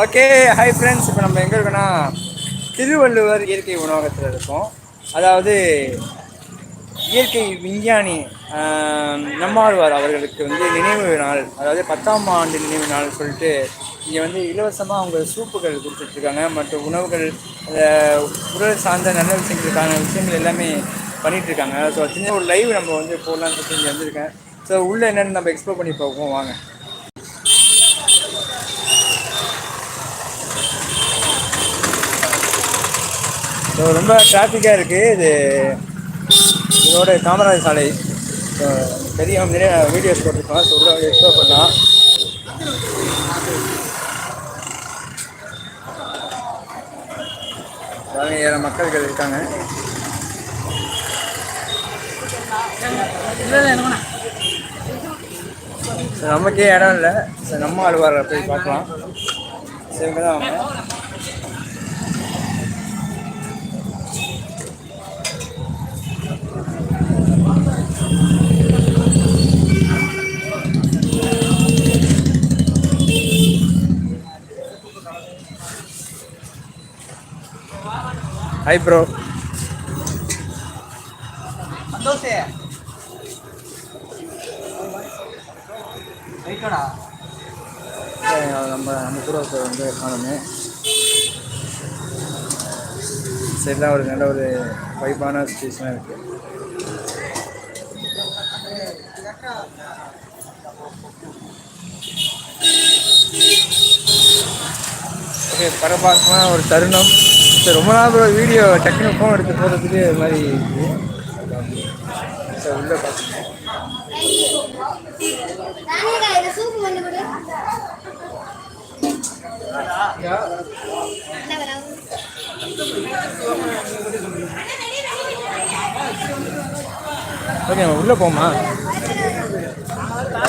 Okay hi friends இப்போ நம்ம எங்கே இருக்கோன்னா திருவள்ளுவர் இயற்கை உணவகத்தில் இருக்கோம். அதாவது இயற்கை விஞ்ஞானி நம்மாழ்வார் அவர்களுக்கு வந்து நினைவு நாள் அதாவது பத்தாம் ஆண்டு நினைவு நாள் சொல்லிட்டு இங்கே வந்து இலவசமாக அவங்க சூப்புகள் கொடுத்துட்ருக்காங்க மற்ற உணவுகள் உடல் சார்ந்த நல்ல விஷயங்களுக்கான விஷயங்கள் எல்லாமே பண்ணிகிட்ருக்காங்க இருக்காங்க. ஸோ சின்ன ஒரு லைவ் நம்ம வந்து போடலான்னு சொல்லி இங்கே வந்திருக்கேன். ஸோ உள்ளே என்னென்னு நம்ம எக்ஸ்ப்ளோர் பண்ணி பார்ப்போம். வாங்க. ஸோ ரொம்ப டிராஃபிக்காக இருக்குது இது இதோட காமராஜ் சாலை. பெரிய நிறைய வீடியோஸ் போட்டிருக்கோம். ஸோ உள்ள எக்ஸ்ப்ளோர் பண்ணலாம். அதாவது ஏற மக்கள்கள் இருக்காங்க. நமக்கே இடம் இல்லை. ஸோ நம்ம ஆழ்வாரை போய் பார்க்கலாம். சரி தான் அவங்க. ஹாய் ப்ரோ நம்ம நம்ம கூட வந்து காணுமே. சரிலாம் ஒரு நல்ல ஒரு வைப்பான சுச்சுவேஷனாக இருக்குது ஓகே பரபரப்பான ஒரு தருணம். சரி ரொம்ப நாள் ஒரு வீடியோ டக்குனு ஃபோன் எடுத்து போகிறதுக்கு இது மாதிரி இருக்குது சார் உள்ளே பார்த்துக்கோங்க ஓகே உள்ளே போமா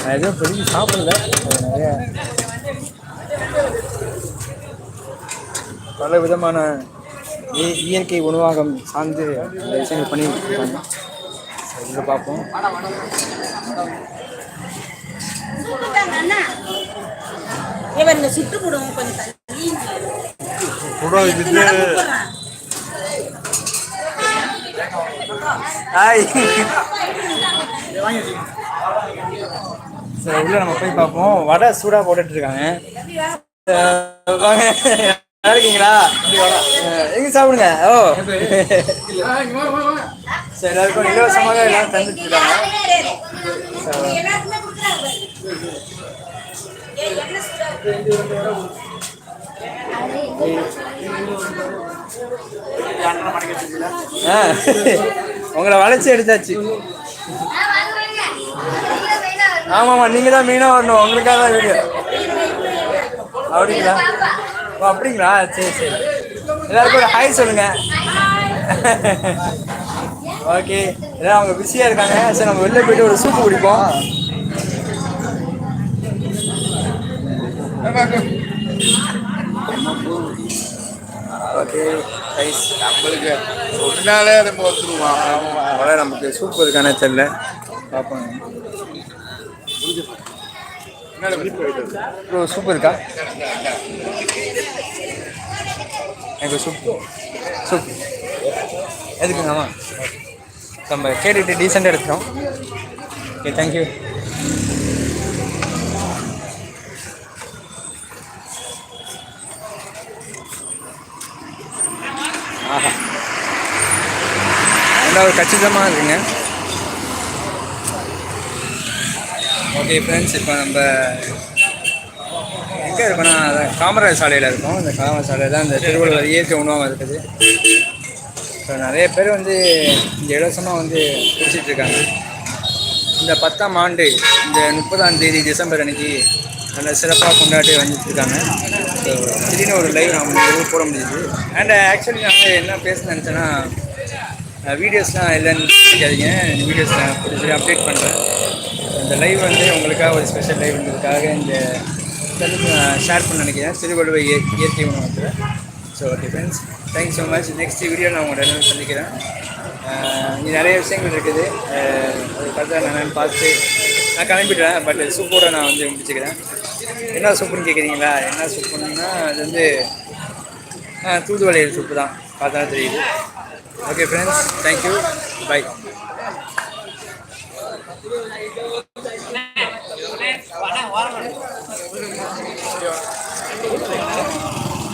நான் எதுவும் பெரிய சாப்பிடல. நிறைய பல விதமான இய- இயற்கை உணவாகம் சார்ந்து நிறைய விஷயங்கள் பண்ணிட்டு இருக்காங்க இங்க பார்ப்போம். சூப்பு சரி உள்ள நம்ம போய் பார்ப்போம். வடை சூடாக போட்டுட்டு இருக்காங்க நல்லா இருக்கீங்களா? எங்க சாப்பிடுங்க? ஓ. சரி எல்லாருக்கும் இலவசமாக எல்லாம் தந்துட்டு இருக்காங்க உங்களை வளைச்சி எடுத்தாச்சு ஆமாம்மா நீங்கள் தான் மெயினாக வரணும். உங்களுக்காக தான் வீடியோ. அப்படிங்களா? ஓ அப்படிங்களா? சரி சரி. எல்லாருக்கும் ஒரு ஹாய் சொல்லுங்க. ஓகே. எல்லாம் அவங்க பிஸியாக இருக்காங்க சரி நம்ம வெளில போயிட்டு ஒரு சூப்பு குடிப்போம். ஓகே ரைஸ் நம்மளுக்கு சொன்னாலே நம்ம வந்துருவான் அவ்வளோ நமக்கு சூப்பு இருக்கானே தெரில பார்ப்போம். ப்ரோ சூப் இருக்கா எனக்கு சூப் சூப் எதுக்குங்க ஆமாம் நம்ம கேட்டுட்டு டீசெண்டாக எடுத்துட்டோம். ஓகே தேங்க்யூ ஆஹா. நல்லா ஒரு கச்சிதமாக இருக்குங்க. ஓகே ஃப்ரெண்ட்ஸ் இப்போ நம்ம எங்கே இருக்கோம்னா அதான் காமராஜ் சாலையில் இருக்கோம். இந்த காமராஜ் சாலையில் தான் இந்த திருவள்ளுவர் இயற்கை உணவகம் இருக்குது. ஸோ நிறைய பேர் வந்து இங்கே இலவசமாக வந்து குடிச்சிட்டு இருக்காங்க. இந்த பத்தாம் ஆண்டு இந்த முப்பதாம் தேதி டிசம்பர் அன்னைக்கு நல்ல சிறப்பாக கொண்டாடி வந்துட்டுருக்காங்க ஸோ திடீர்னு ஒரு லைவ் நாம் போட முடியுது. அண்ட் ஆக்சுவலி நாங்கள் என்ன பேச நினச்சேன்னா வீடியோஸ்லாம் இல்லைன்னு கேட்காதீங்க வீடியோஸ் நான் புரிஞ்சு அப்டேட் பண்ணுறேன் இந்த லைவ் வந்து உங்களுக்காக ஒரு ஸ்பெஷல் லைவ் இருந்ததுக்காக இந்த ஷேர் பண்ண நினைக்கிறேன். திருவள்ளுவர் இய இயற்கை உணவகத்தில். So okay friends thanks so much next video நான் உங்களோட என்ன சந்திக்கிறேன். இங்கே நிறைய விஷயங்கள் இருக்குது. அது பார்த்தா நான் பார்த்து நான் கிளம்பிடுறேன். பட் சூப்பராக நான் வந்து முடிச்சுக்கிறேன். என்ன சூப்புன்னு கேட்குறீங்களா என்ன சூப்புன்னா அது வந்து தூதுவளையல் சூப்பு தான். பார்த்தா தெரியுது. ஓகே ஃப்ரெண்ட்ஸ் தேங்க்யூ பை வாரம்